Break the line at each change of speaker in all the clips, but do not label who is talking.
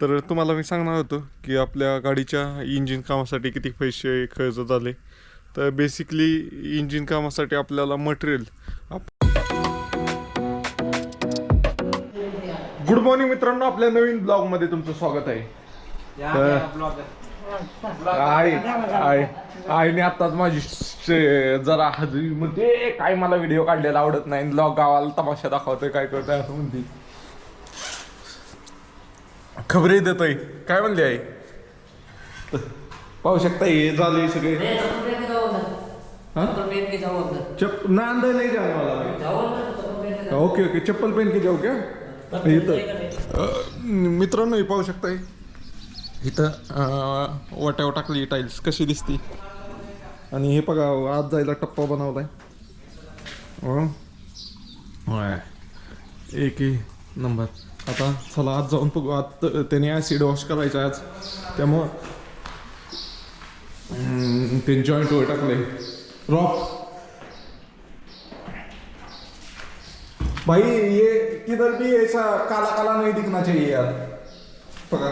तर तुम्हाला मी सांगणार होतो की आपल्या गाडीच्या इंजिन कामासाठी किती पैसे खर्च झाले. तर बेसिकली इंजिन कामासाठी आपल्याला मटेरियल गुड मॉर्निंग मित्रांनो आपल्या नवीन ब्लॉगमध्ये तुमचं स्वागत आहे. आईने आत्ताच माझी जरा हजरी म्हणते काय मला व्हिडिओ काढलेला आवडत नाही. ब्लॉग गावाला तमाशा दाखवतोय काय करतोय? असं म्हणते. खबरी देतोय. काय म्हणली आई? पाहू शकता हे झाले सगळे. चप नांद नाही जाणे मला. Okay okay. चप्पल पेन की जाऊ क्या इथं. मित्रांनो हे पाहू शकताय. इथं वाट्यावर टाकली टाईल्स कशी दिसती? आणि हे बघा आज जायला टप्पा बनवलाय. हं? होय. एक एक नंबर. आता चला आज जाऊन बघू. आज त्याने ॲसिड वॉश करायचं आज. त्यामुळं ते जॉईंट वर टाकले रॉक भाई ये किधर भी ऐसा काला काला नहीं दिखना चाहिए यार. बघा.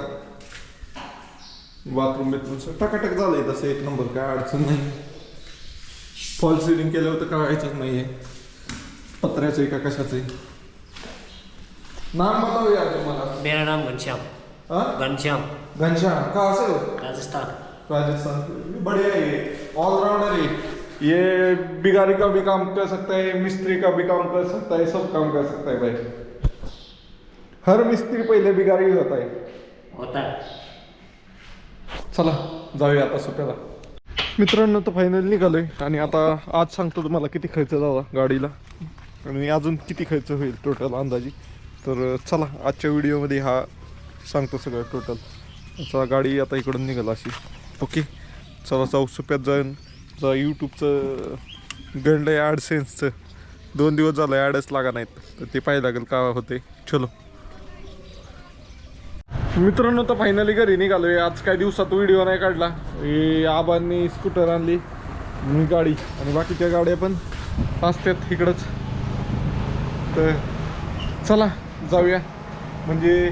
बाथरूम बिथरूम टकाटक झालंय तसं. एक नंबर काय अडचण नाही. फॉल सिलिंग केल्यावर तर कळायचंच नाहीये. पत्र्याचं आहे का कशाचं आहे? नाम बताओ यार तुम्हाला.
मेरा नाम घनश्याम.
हाँ?
घनश्याम.
घनश्याम. कहाँ से हो
राजस्थान.
राजस्थान. बढ़िया है. ये ऑलराउंडर है ये बिगारी का भी काम कर सकता है मिस्त्री का भी काम कर सकता है सब काम कर सकता है भाई. हर मिस्त्री पहिले बिगारी होता है
होता है.
चला जाऊया आता सुट्याला मित्रांनो तर फायनल निघालोय. आणि आता आज सांगतो तुम्हाला किती खर्च झाला गाडीला. आणि अजून किती खर्च होईल टोटल अंदाजी. तर चला आजच्या व्हिडिओमध्ये हा सांगतो सगळं टोटल चला गाडी आता इकडून निघाला अशी. ओके चला जाऊ सुप्यात जाऊन. जा यूट्यूबचं गणलं आहे ॲडसेन्सचं दोन दिवस झालं ॲडच लागा नाहीत. तर ते पाहायला लागेल का होते चलो. मित्रांनो तर फायनली घरी निघालो आहे आज काही दिवसात व्हिडिओ नाही काढला. हे आबांनी स्कूटर आणली मी गाडी. आणि बाकीच्या गाड्या पण असतात इकडंच. तर चला जाऊया. म्हणजे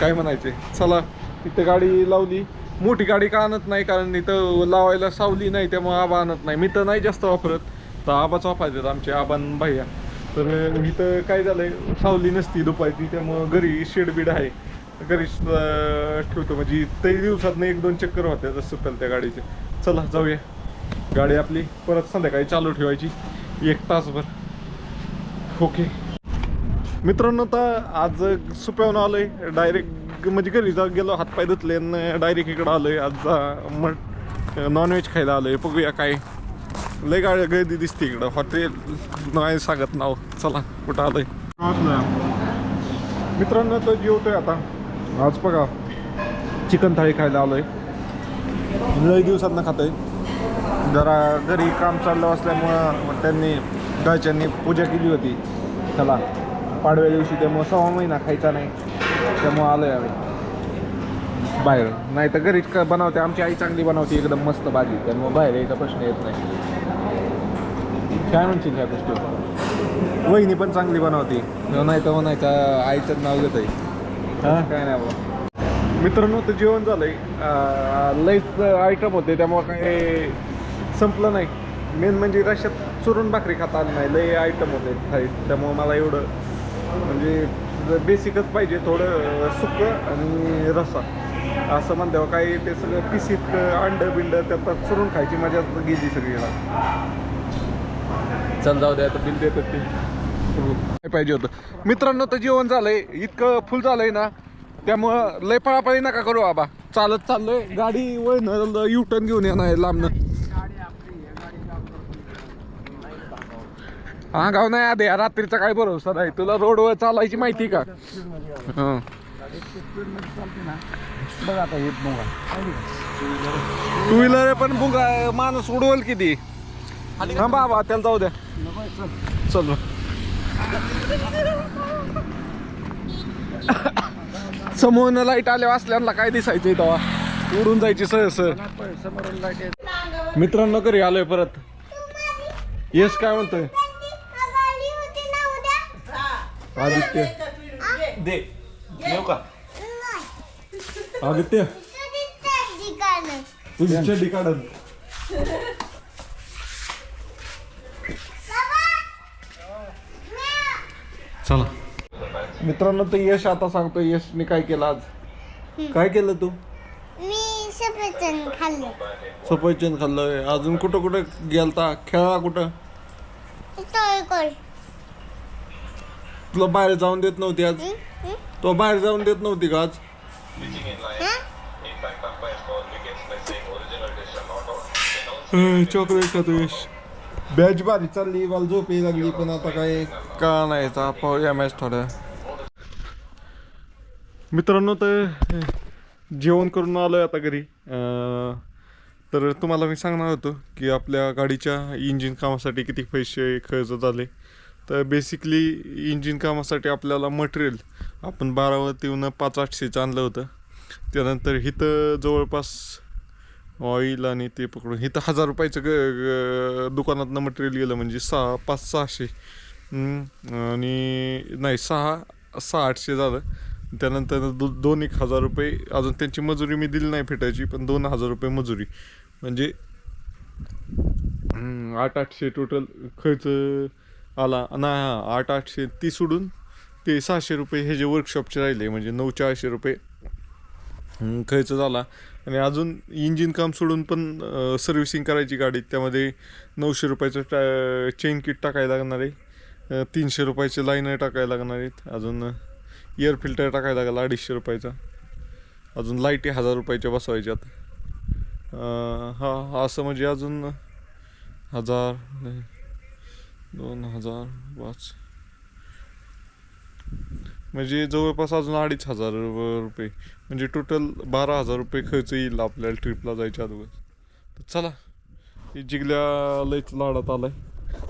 काय म्हणायचे? चला इथं गाडी लावली. मोठी गाडी का आणत नाही? कारण इथं लावायला सावली नाही त्यामुळे आबा आणत नाही. मी तर नाही जास्त वापरत. तर आबाच वापरायचं आमचे आबान भैया. तर इथं काय झालंय? सावली नसती दुपारची त्यामुळं घरी शेडबीड आहे. घरीच ठेवतो. म्हणजे ते दिवसात एक दोन चक्कर होते जसं सुटेल त्या गाडीचे. चला जाऊया. गाडी आपली परत संध्याकाळी चालू ठेवायची. एक तासभर. ओके. मित्रांनो तर आज सुप्यावून आलोय. डायरेक्ट म्हणजे घरी जा गेलो हातपाय धुतले डायरेक्ट इकडं आलोय. आज मट नॉनव्हेज खायला आलोय. बघूया काय. लय गाळ गर्दी दिसते इकडं. हॉटेल नाही सांगत नाव. चला कुठं आलोय? मित्रांनो तर जेवतोय आता. आज बघा चिकन थाळी खायला आलोय. लय दिवसांना खातं खातोय. जरा घरी काम चाललं असल्यामुळं मग त्यांनी घरच्यांनी पूजा केली होती. चला. पाडव्या दिवशी त्यामुळं सहा महिना खायचा नाही. त्यामुळं आलोय आम्ही. बाहेर. नाही तर घरीच का बनवते. आमची आई चांगली बनवते. एकदम मस्त भाजी. त्यामुळे बाहेर यायचा प्रश्न येत नाही. काय म्हणशील ह्या गोष्टी वहिनी पण चांगली बनवते. नाही तर म्हणायचं आईचं नाव घेत आहे काय नाही बाबा मित्रांनो तर जेवण झालंय. लईच आयटम होते. त्यामुळे काय संपलं नाही. मेन म्हणजे रश्यात चुरून भाकरी खाता आली नाही. लई आयटम होते. त्यामुळे मला एवढं म्हणजे बेसिकच पाहिजे थोडं सुक आणि रसा. असं म्हणते काय ते सगळं पिसीत अंड बिंड त्यात चुरून खायची मजा गेली सगळीला. चल जाऊ द्या आता बिल देतात ते. पाहिजे होतं. मित्रांनो तर जेवण झालंय. इतकं फुल झालंय ना त्यामुळं लय पळापळी नका करू बाबा चालत चाललोय. गाडी वळण यू टर्न घेऊन येणार लांबनं. गाव नाही आधी रात्रीचा काय भरोसा नाही. तुला रोडवर चालायची माहिती का? हं. टू व्हीलर पण बुगा माणूस उडवल किती? हा बाबा त्याला जाऊ द्या. चल. समोर लाइट आल्या असल्याला काय दिसायचं तेव्हा? उडून जायची सहज मित्रांनो घरी आलोय परत. येस काय म्हणतोय? आदित्य.
दे. येऊ का?
आदित्य. तुझी चड्डी काढल चला. मित्रांनो तर यश आता सांगतो यशने काय केलं आज? काय केलं तू?
मी सफरचंद खाल्लं.
सफरचंद खाल्लं. अजून कुठं कुठं गेलता? खेळा कुठं? तुला बाहेर जाऊन देत नव्हती आज? तो बाहेर जाऊन देत नव्हती का आज? चॉकलेट खातो यश? बॅच भारी चालली मला झोप यायला लागली पण आता काय? का नाही पाहूया मॅच थोड्या. मित्रांनो तर जेवण करून आलोय आता घरी. अं, तर तुम्हाला मी सांगणार होतो की आपल्या गाडीच्या इंजिन कामासाठी किती पैसे खर्च झाले. तर बेसिकली इंजिन कामासाठी आपल्याला मटेरियल आपण बारावतीहून पाच आठशेचं आणलं होतं. त्यानंतर इथं जवळपास ऑइल आणि ते पकडून इथं हजार रुपयाचं ग दुकानातनं मटेरियल गेलं म्हणजे सहा पाच सहाशे. आणि नाही सहा सहा आठशे झालं. त्यानंतर दो दोन एक हजार रुपये अजून त्यांची मजुरी मी दिली नाही फेटायची पण दोन हजार रुपये मजुरी. म्हणजे आठ आठशे टोटल खर्च आला. नाही हां आठ आठशे ती सोडून ते सहाशे रुपये हे जे वर्कशॉपचे राहिले म्हणजे नऊ चारशे रुपये खर्च झाला. आणि अजून इंजिन काम सोडून पण सर्व्हिसिंग करायची गाडी. त्यामध्ये नऊशे रुपयाचं टा चेन किट टाकायला लागणार आहे. तीनशे रुपयाचे लाईनर टाकायला लागणार आहेत. अजून एअर फिल्टर टाकायला लागला अडीचशे रुपयाचा. अजून लाईटी हजार रुपयाच्या बसवायच्यात हा असं म्हणजे अजून हजार नाही, दोन हजार पाच. म्हणजे जवळपास अजून अडीच हजार रुपये. म्हणजे टोटल बारा हजार रुपये खर्च येईल आपल्याला ट्रिपला जायच्या अगोदर. तर चला हे जिगल्या लयच लाडात आलाय.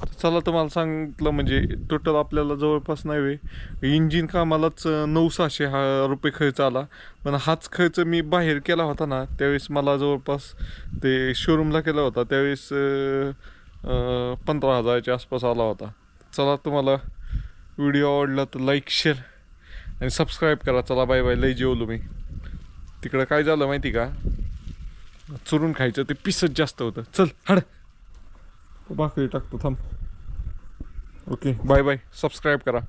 तर चला तुम्हाला सांगितलं म्हणजे टोटल आपल्याला जवळपास नाही वे इंजिन कामालाच नऊ सहाशे हा रुपये खर्च आला. पण हाच खर्च मी बाहेर केला होता ना त्यावेळेस मला जवळपास ते शोरूमला केला होता. त्यावेळेस पंधरा हजाराच्या आसपास आला होता. चला तुम्हाला व्हिडिओ आवडला तर लाईक शेअर आणि सबस्क्राईब करा. चला बाय बाय लई जेवलो मी. तिकडं काय झालं माहिती का? चुरून खायचं ते पिसच जास्त होतं. चल हड. भाकरी टाकतो थांब. ओके बाय बाय सबस्क्राईब करा.